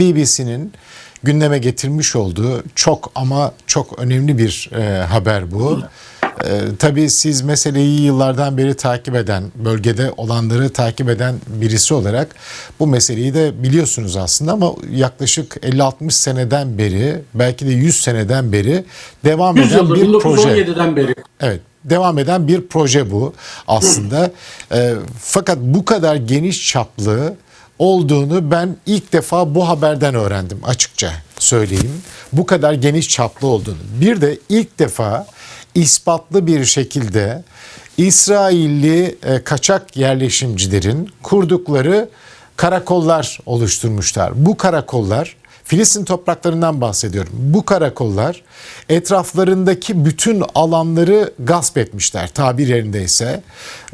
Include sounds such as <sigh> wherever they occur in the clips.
BBC'nin gündeme getirmiş olduğu çok ama çok önemli bir e, haber bu. E, tabii siz meseleyi yıllardan beri takip eden, bölgede olanları takip eden birisi olarak bu meseleyi de biliyorsunuz aslında ama yaklaşık 50-60 seneden beri, belki de 100 seneden beri devam 100 eden yıldır bir proje. 1917'den beri. Evet, devam eden bir proje bu aslında. E, fakat bu kadar geniş çaplı olduğunu ben ilk defa bu haberden öğrendim açıkça söyleyeyim. Bu kadar geniş çaplı olduğunu. Bir de ilk defa ispatlı bir şekilde İsrailli e, kaçak yerleşimcilerin kurdukları karakollar oluşturmuşlar. Bu karakollar Filistin topraklarından bahsediyorum. Bu karakollar etraflarındaki bütün alanları gasp etmişler tabir yerindeyse.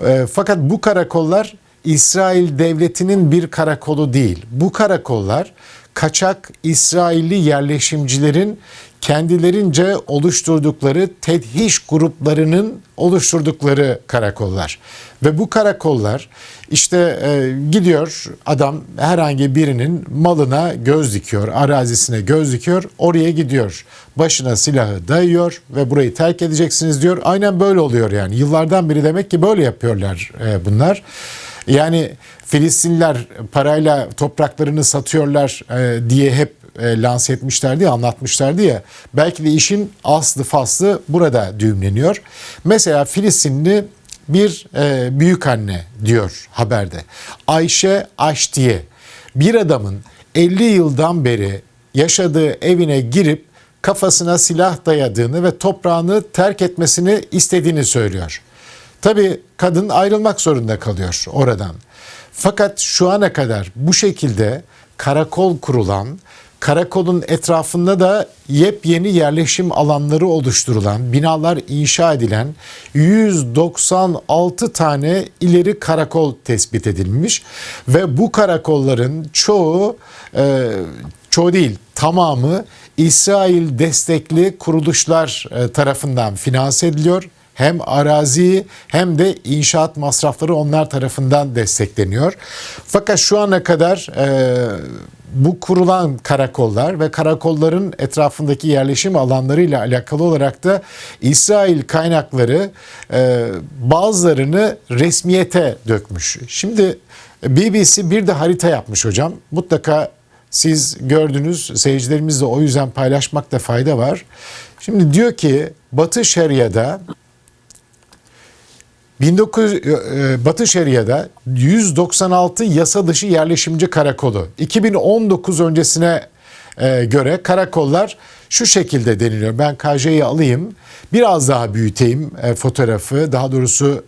E, fakat bu karakollar İsrail devletinin bir karakolu değil. Bu karakollar kaçak İsrailli yerleşimcilerin kendilerince oluşturdukları tedhiş gruplarının oluşturdukları karakollar. Ve bu karakollar işte e, gidiyor adam herhangi birinin malına göz dikiyor, arazisine göz dikiyor, oraya gidiyor. Başına silahı dayıyor ve burayı terk edeceksiniz diyor. Aynen böyle oluyor yani. Yıllardan beri demek ki böyle yapıyorlar e, bunlar. Yani Filistinliler parayla topraklarını satıyorlar e, diye hep e, lanse etmişlerdi ya, anlatmışlardı ya. Belki de işin aslı faslı burada düğümleniyor. Mesela Filistinli bir e, büyük anne diyor haberde. Ayşe Aştiye bir adamın 50 yıldan beri yaşadığı evine girip kafasına silah dayadığını ve toprağını terk etmesini istediğini söylüyor. Tabii kadın ayrılmak zorunda kalıyor oradan. Fakat şu ana kadar bu şekilde karakol kurulan, karakolun etrafında da yepyeni yerleşim alanları oluşturulan, binalar inşa edilen 196 tane ileri karakol tespit edilmiş ve bu karakolların çoğu e, çoğu değil tamamı İsrail destekli kuruluşlar e, tarafından finanse ediliyor hem arazi hem de inşaat masrafları onlar tarafından destekleniyor. Fakat şu ana kadar e, bu kurulan karakollar ve karakolların etrafındaki yerleşim alanlarıyla alakalı olarak da İsrail kaynakları e, bazılarını resmiyete dökmüş. Şimdi BBC bir de harita yapmış hocam. Mutlaka siz gördünüz, seyircilerimiz de o yüzden paylaşmakta fayda var. Şimdi diyor ki Batı Şeria'da 19 e, Batı Şeria'da 196 yasa dışı yerleşimci karakolu. 2019 öncesine e, göre karakollar şu şekilde deniliyor. Ben KJ'yi alayım. Biraz daha büyüteyim e, fotoğrafı. Daha doğrusu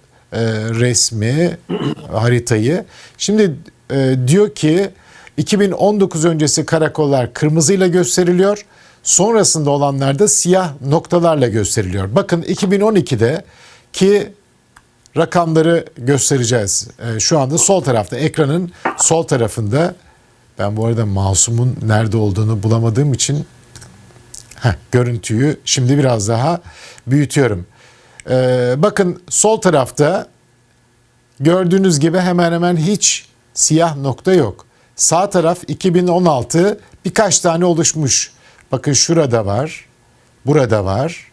resmi, <clears throat> haritayı. Şimdi diyor ki 2019 öncesi karakollar kırmızıyla gösteriliyor. Sonrasında olanlar da siyah noktalarla gösteriliyor. Bakın 2012'de ki rakamları göstereceğiz. E, şu anda sol tarafta ekranın sol tarafında ben bu arada masumun nerede olduğunu bulamadığım için heh, görüntüyü şimdi biraz daha büyütüyorum. E, bakın sol tarafta gördüğünüz gibi hemen hemen hiç siyah nokta yok. Sağ taraf 2016 birkaç tane oluşmuş. Bakın şurada var, burada var,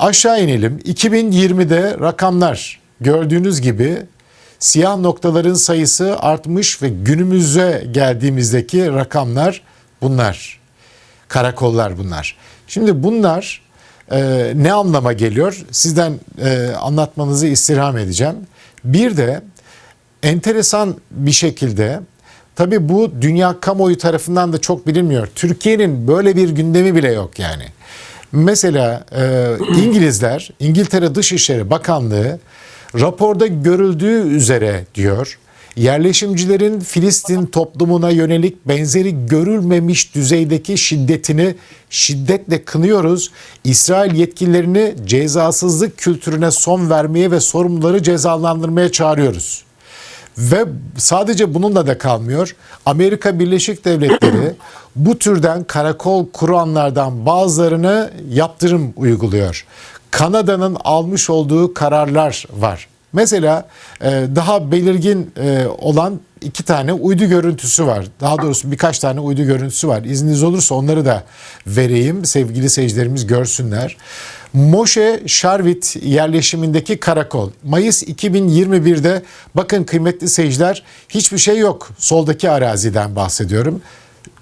Aşağı inelim. 2020'de rakamlar gördüğünüz gibi siyah noktaların sayısı artmış ve günümüze geldiğimizdeki rakamlar bunlar. Karakollar bunlar. Şimdi bunlar e, ne anlama geliyor? Sizden e, anlatmanızı istirham edeceğim. Bir de enteresan bir şekilde tabii bu dünya kamuoyu tarafından da çok bilinmiyor. Türkiye'nin böyle bir gündemi bile yok yani. Mesela e, İngilizler, İngiltere Dışişleri Bakanlığı raporda görüldüğü üzere diyor, yerleşimcilerin Filistin toplumuna yönelik benzeri görülmemiş düzeydeki şiddetini şiddetle kınıyoruz. İsrail yetkililerini cezasızlık kültürüne son vermeye ve sorumluları cezalandırmaya çağırıyoruz. Ve sadece bununla da kalmıyor. Amerika Birleşik Devletleri <clears throat> bu türden karakol kuranlardan bazılarını yaptırım uyguluyor. Kanada'nın almış olduğu kararlar var. Mesela e, daha belirgin e, olan iki tane uydu görüntüsü var. Daha doğrusu birkaç tane uydu görüntüsü var. İzniniz olursa onları da vereyim. Sevgili seyircilerimiz görsünler. Moshe Sharvit yerleşimindeki karakol. Mayıs 2021'de bakın kıymetli seyirciler hiçbir şey yok. Soldaki araziden bahsediyorum.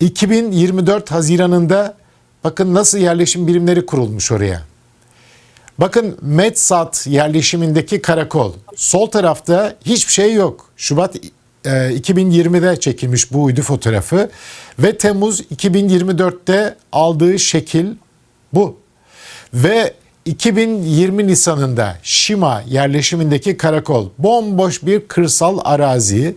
2024 Haziran'ında bakın nasıl yerleşim birimleri kurulmuş oraya. Bakın Medsat yerleşimindeki karakol. Sol tarafta hiçbir şey yok. Şubat e, 2020'de çekilmiş bu uydu fotoğrafı ve Temmuz 2024'te aldığı şekil bu. Ve 2020 Nisan'ında Şima yerleşimindeki karakol bomboş bir kırsal arazi.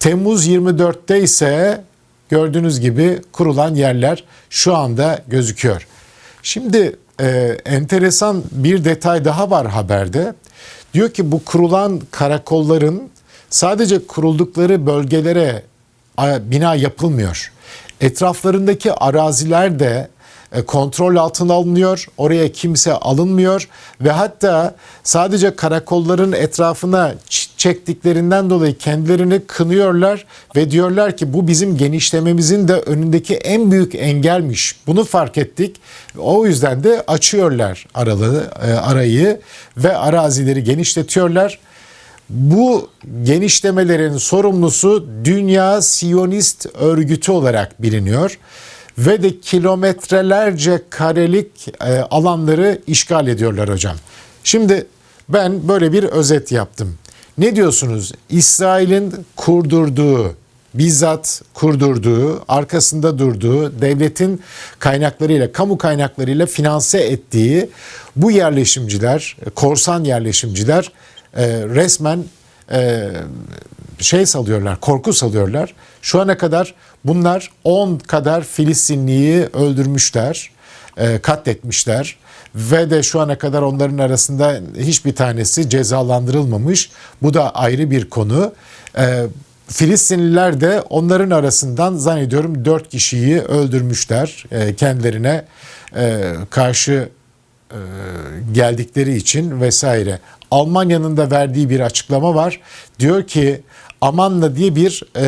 Temmuz 24'te ise gördüğünüz gibi kurulan yerler şu anda gözüküyor. Şimdi e, enteresan bir detay daha var haberde. Diyor ki bu kurulan karakolların sadece kuruldukları bölgelere bina yapılmıyor. Etraflarındaki araziler de kontrol altına alınıyor. Oraya kimse alınmıyor ve hatta sadece karakolların etrafına çektiklerinden dolayı kendilerini kınıyorlar ve diyorlar ki bu bizim genişlememizin de önündeki en büyük engelmiş. Bunu fark ettik. O yüzden de açıyorlar aralığı, e, arayı ve arazileri genişletiyorlar. Bu genişlemelerin sorumlusu Dünya Siyonist Örgütü olarak biliniyor ve de kilometrelerce karelik e, alanları işgal ediyorlar hocam. Şimdi ben böyle bir özet yaptım. Ne diyorsunuz? İsrail'in kurdurduğu, bizzat kurdurduğu, arkasında durduğu, devletin kaynaklarıyla, kamu kaynaklarıyla finanse ettiği bu yerleşimciler, korsan yerleşimciler e, resmen e, şey salıyorlar, korku salıyorlar. Şu ana kadar bunlar 10 kadar Filistinliyi öldürmüşler, e, katletmişler ve de şu ana kadar onların arasında hiçbir tanesi cezalandırılmamış. Bu da ayrı bir konu. E, Filistinliler de onların arasından zannediyorum 4 kişiyi öldürmüşler e, kendilerine e, karşı e, geldikleri için vesaire. Almanya'nın da verdiği bir açıklama var. Diyor ki Amanna diye bir e,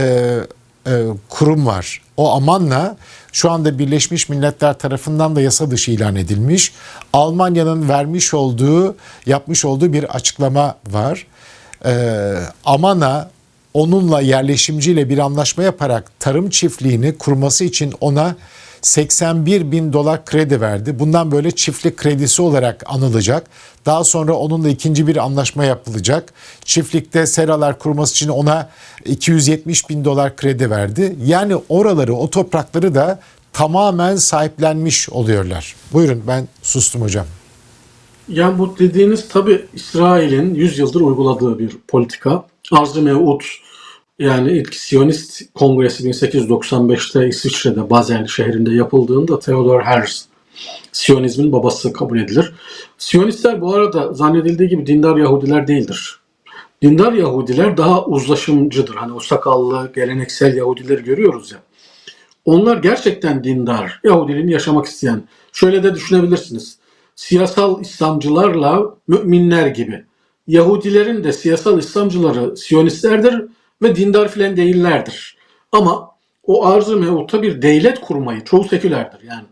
e, kurum var. O Amanna şu anda Birleşmiş Milletler tarafından da yasa dışı ilan edilmiş. Almanya'nın vermiş olduğu, yapmış olduğu bir açıklama var. E, Amanna onunla yerleşimciyle bir anlaşma yaparak tarım çiftliğini kurması için ona 81 bin dolar kredi verdi. Bundan böyle çiftlik kredisi olarak anılacak. Daha sonra onunla ikinci bir anlaşma yapılacak. Çiftlikte seralar kurması için ona 270 bin dolar kredi verdi. Yani oraları, o toprakları da tamamen sahiplenmiş oluyorlar. Buyurun ben sustum hocam. Yani bu dediğiniz tabi İsrail'in 100 yıldır uyguladığı bir politika. Arz-ı Mev'ud yani ilk Siyonist Kongresi 1895'te İsviçre'de Basel şehrinde yapıldığında Theodor Herzl Siyonizmin babası kabul edilir. Siyonistler bu arada zannedildiği gibi dindar Yahudiler değildir. Dindar Yahudiler daha uzlaşımcıdır. Hani o sakallı geleneksel Yahudileri görüyoruz ya. Onlar gerçekten dindar, Yahudiliğini yaşamak isteyen. Şöyle de düşünebilirsiniz. Siyasal İslamcılarla müminler gibi. Yahudilerin de siyasal İslamcıları Siyonistlerdir ve dindar filan değillerdir. Ama o arzu mevutta bir devlet kurmayı çoğu sekülerdir yani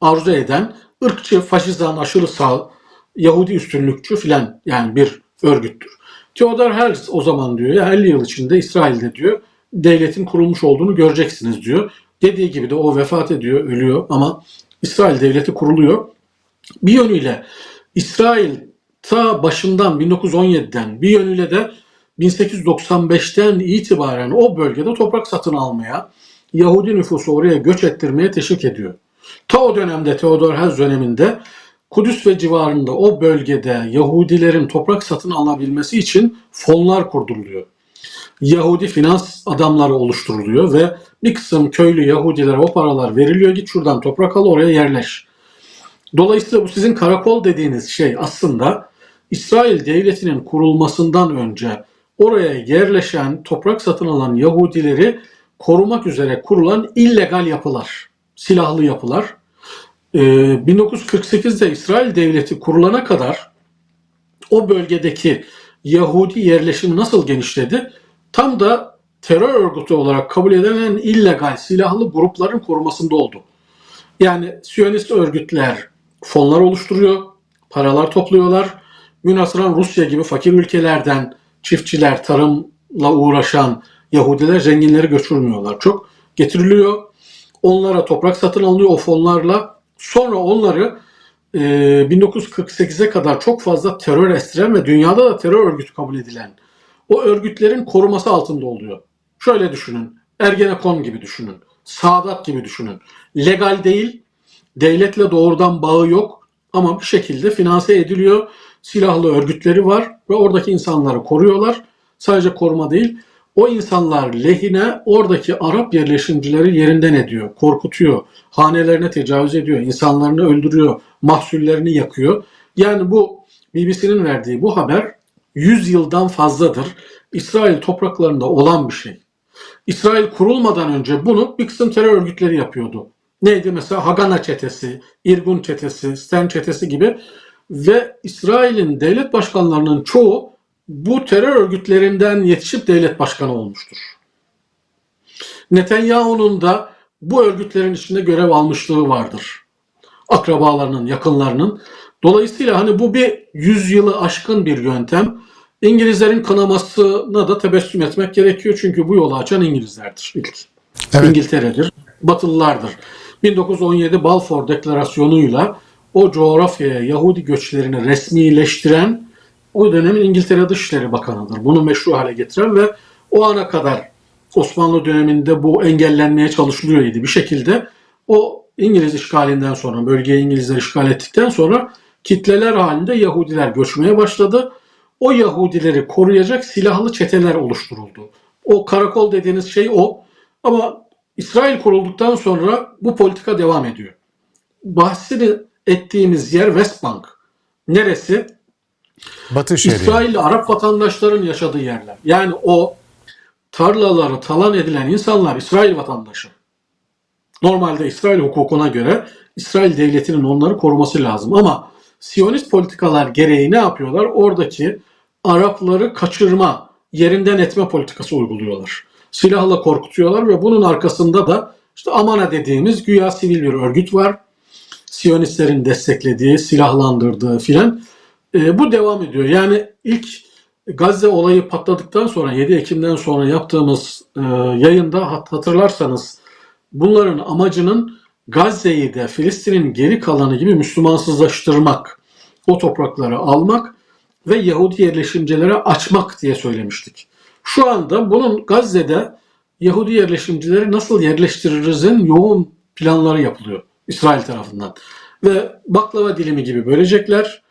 arzu eden ırkçı, faşizan, aşırı sağ, Yahudi üstünlükçü filan yani bir örgüttür. Theodor Herzl o zaman diyor ya 50 yıl içinde İsrail'de diyor devletin kurulmuş olduğunu göreceksiniz diyor. Dediği gibi de o vefat ediyor, ölüyor ama İsrail devleti kuruluyor. Bir yönüyle İsrail ta başından 1917'den bir yönüyle de 1895'ten itibaren o bölgede toprak satın almaya, Yahudi nüfusu oraya göç ettirmeye teşvik ediyor. Ta o dönemde Theodor Herzl döneminde Kudüs ve civarında o bölgede Yahudilerin toprak satın alabilmesi için fonlar kurduruluyor. Yahudi finans adamları oluşturuluyor ve bir kısım köylü Yahudilere o paralar veriliyor. Git şuradan toprak al oraya yerleş. Dolayısıyla bu sizin karakol dediğiniz şey aslında İsrail devletinin kurulmasından önce oraya yerleşen, toprak satın alan Yahudileri korumak üzere kurulan illegal yapılar, silahlı yapılar. Ee, 1948'de İsrail devleti kurulana kadar o bölgedeki Yahudi yerleşimi nasıl genişledi? Tam da terör örgütü olarak kabul edilen illegal silahlı grupların korumasında oldu. Yani Siyonist örgütler fonlar oluşturuyor, paralar topluyorlar. Münasıran Rusya gibi fakir ülkelerden çiftçiler, tarımla uğraşan Yahudiler zenginleri göçürmüyorlar. Çok getiriliyor. Onlara toprak satın alınıyor o fonlarla. Sonra onları e, 1948'e kadar çok fazla terör estiren ve dünyada da terör örgütü kabul edilen o örgütlerin koruması altında oluyor. Şöyle düşünün. Ergenekon gibi düşünün. Sadat gibi düşünün. Legal değil, devletle doğrudan bağı yok ama bir şekilde finanse ediliyor. Silahlı örgütleri var ve oradaki insanları koruyorlar. Sadece koruma değil, o insanlar lehine oradaki Arap yerleşimcileri yerinden ediyor, korkutuyor, hanelerine tecavüz ediyor, insanlarını öldürüyor, mahsullerini yakıyor. Yani bu BBC'nin verdiği bu haber 100 yıldan fazladır İsrail topraklarında olan bir şey. İsrail kurulmadan önce bunu bir kısım terör örgütleri yapıyordu. Neydi mesela Hagana çetesi, İrgun çetesi, Sten çetesi gibi ve İsrail'in devlet başkanlarının çoğu bu terör örgütlerinden yetişip devlet başkanı olmuştur. Netanyahu'nun da bu örgütlerin içinde görev almışlığı vardır. Akrabalarının, yakınlarının. Dolayısıyla hani bu bir yüzyılı aşkın bir yöntem. İngilizlerin kınamasına da tebessüm etmek gerekiyor. Çünkü bu yolu açan İngilizlerdir ilk. Evet. İngiltere'dir, Batılılardır. 1917 Balfour Deklarasyonu'yla o coğrafyaya Yahudi göçlerini resmileştiren o dönemin İngiltere Dışişleri Bakanı'dır. Bunu meşru hale getiren ve o ana kadar Osmanlı döneminde bu engellenmeye çalışılıyor. Bir şekilde o İngiliz işgalinden sonra, bölgeyi İngilizler işgal ettikten sonra kitleler halinde Yahudiler göçmeye başladı. O Yahudileri koruyacak silahlı çeteler oluşturuldu. O karakol dediğiniz şey o. Ama İsrail kurulduktan sonra bu politika devam ediyor. Bahsini ettiğimiz yer Westbank. Neresi? Batı Şeria. İsrailli Arap vatandaşların yaşadığı yerler. Yani o tarlaları talan edilen insanlar İsrail vatandaşı. Normalde İsrail hukukuna göre İsrail devletinin onları koruması lazım ama Siyonist politikalar gereği ne yapıyorlar? Oradaki Arapları kaçırma, yerinden etme politikası uyguluyorlar. Silahla korkutuyorlar ve bunun arkasında da işte Amana dediğimiz güya sivil bir örgüt var. Siyonistlerin desteklediği, silahlandırdığı filan. E, bu devam ediyor. Yani ilk Gazze olayı patladıktan sonra 7 Ekim'den sonra yaptığımız e, yayında hat- hatırlarsanız bunların amacının Gazze'yi de Filistin'in geri kalanı gibi Müslümansızlaştırmak, o toprakları almak ve Yahudi yerleşimcilere açmak diye söylemiştik. Şu anda bunun Gazze'de Yahudi yerleşimcileri nasıl yerleştiririzin yoğun planları yapılıyor İsrail tarafından. Ve baklava dilimi gibi bölecekler.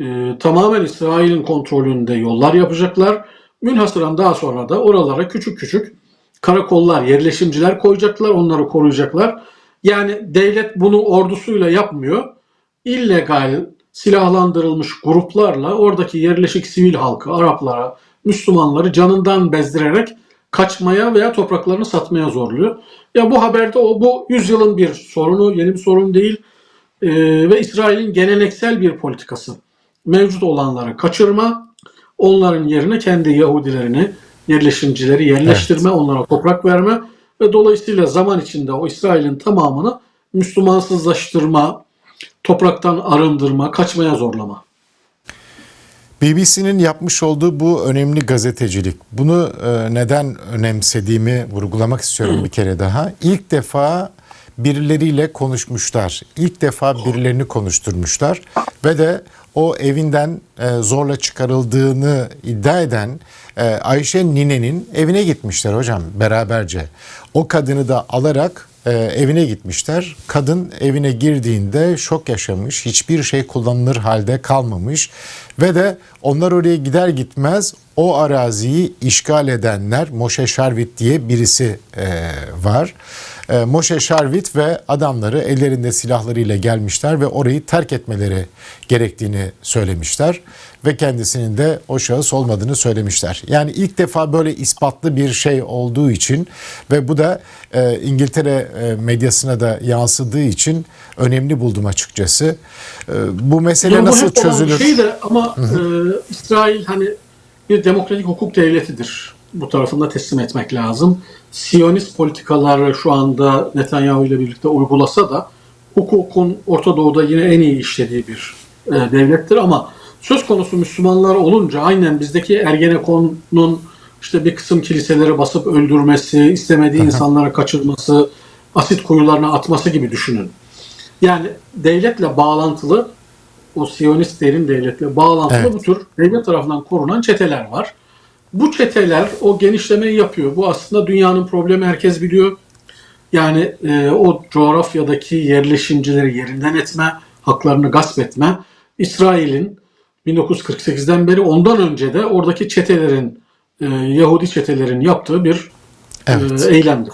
Ee, tamamen İsrail'in kontrolünde yollar yapacaklar. Münhasıran daha sonra da oralara küçük küçük karakollar, yerleşimciler koyacaklar, onları koruyacaklar. Yani devlet bunu ordusuyla yapmıyor. İllegal silahlandırılmış gruplarla oradaki yerleşik sivil halkı, Araplara, Müslümanları canından bezdirerek kaçmaya veya topraklarını satmaya zorluyor. Ya bu haberde o bu yüzyılın bir sorunu, yeni bir sorun değil. Ee, ve İsrail'in geleneksel bir politikası. Mevcut olanları kaçırma, onların yerine kendi Yahudilerini, yerleşimcileri yerleştirme, onlara toprak verme ve dolayısıyla zaman içinde o İsrail'in tamamını Müslümansızlaştırma, topraktan arındırma, kaçmaya zorlama. BBC'nin yapmış olduğu bu önemli gazetecilik. Bunu e, neden önemsediğimi vurgulamak istiyorum bir kere daha. İlk defa birileriyle konuşmuşlar. İlk defa birilerini konuşturmuşlar ve de o evinden e, zorla çıkarıldığını iddia eden e, Ayşe Nine'nin evine gitmişler hocam beraberce. O kadını da alarak e, evine gitmişler. Kadın evine girdiğinde şok yaşamış. Hiçbir şey kullanılır halde kalmamış. Ve de onlar oraya gider gitmez o araziyi işgal edenler Moshe Sharvit diye birisi e, var. E, Moshe Sharvit ve adamları ellerinde silahlarıyla gelmişler ve orayı terk etmeleri gerektiğini söylemişler ve kendisinin de o şahıs olmadığını söylemişler. Yani ilk defa böyle ispatlı bir şey olduğu için ve bu da e, İngiltere e, medyasına da yansıdığı için önemli buldum açıkçası. E, bu mesele bu nasıl bir çözülür? Şey de ama e, İsrail hani bir demokratik hukuk devletidir. Bu tarafında teslim etmek lazım. Siyonist politikaları şu anda Netanyahu ile birlikte uygulasa da hukukun Orta Doğu'da yine en iyi işlediği bir e, devlettir ama söz konusu Müslümanlar olunca aynen bizdeki Ergenekon'un işte bir kısım kiliseleri basıp öldürmesi, istemediği insanları kaçırması, asit kuyularına atması gibi düşünün. Yani devletle bağlantılı o Siyonist derin devletle bağlantılı Evet. bu tür devlet tarafından korunan çeteler var. Bu çeteler o genişlemeyi yapıyor. Bu aslında dünyanın problemi herkes biliyor. Yani e, o coğrafyadaki yerleşimcileri yerinden etme, haklarını gasp etme. İsrail'in 1948'den beri ondan önce de oradaki çetelerin, e, Yahudi çetelerin yaptığı bir Evet. e, eylemdir.